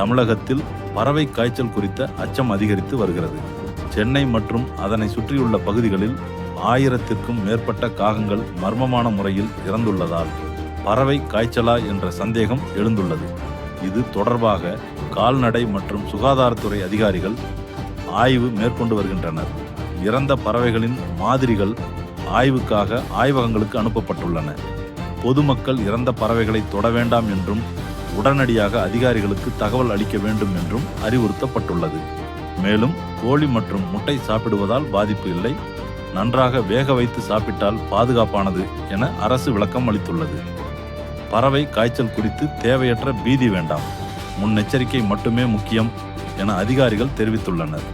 தமிழகத்தில் பறவை காய்ச்சல் குறித்த அச்சம் அதிகரித்து வருகிறது. சென்னை மற்றும் அதனை சுற்றியுள்ள பகுதிகளில் ஆயிரத்திற்கும் மேற்பட்ட காகங்கள் மர்மமான முறையில் இறந்துள்ளதால் பறவை காய்ச்சலா என்ற சந்தேகம் எழுந்துள்ளது. இது தொடர்பாக கால்நடை மற்றும் சுகாதாரத்துறை அதிகாரிகள் ஆய்வு மேற்கொண்டு வருகின்றனர். இறந்த பறவைகளின் மாதிரிகள் ஆய்வுக்காக ஆய்வகங்களுக்கு அனுப்பப்பட்டுள்ளன. பொதுமக்கள் இறந்த பறவைகளை தொட வேண்டாம் என்றும் உடனடியாக அதிகாரிகளுக்கு தகவல் அளிக்க வேண்டும் என்றும் அறிவுறுத்தப்பட்டுள்ளது. மேலும் கோழி மற்றும் முட்டை சாப்பிடுவதால் பாதிப்பு இல்லை. நன்றாக வேக வைத்து சாப்பிட்டால் பாதுகாப்பானது என அரசு விளக்கம் அளித்துள்ளது. பறவை காய்ச்சல் குறித்து தேவையற்ற பீதி வேண்டாம். முன்னெச்சரிக்கை மட்டுமே முக்கியம் என அதிகாரிகள் தெரிவித்துள்ளனர்.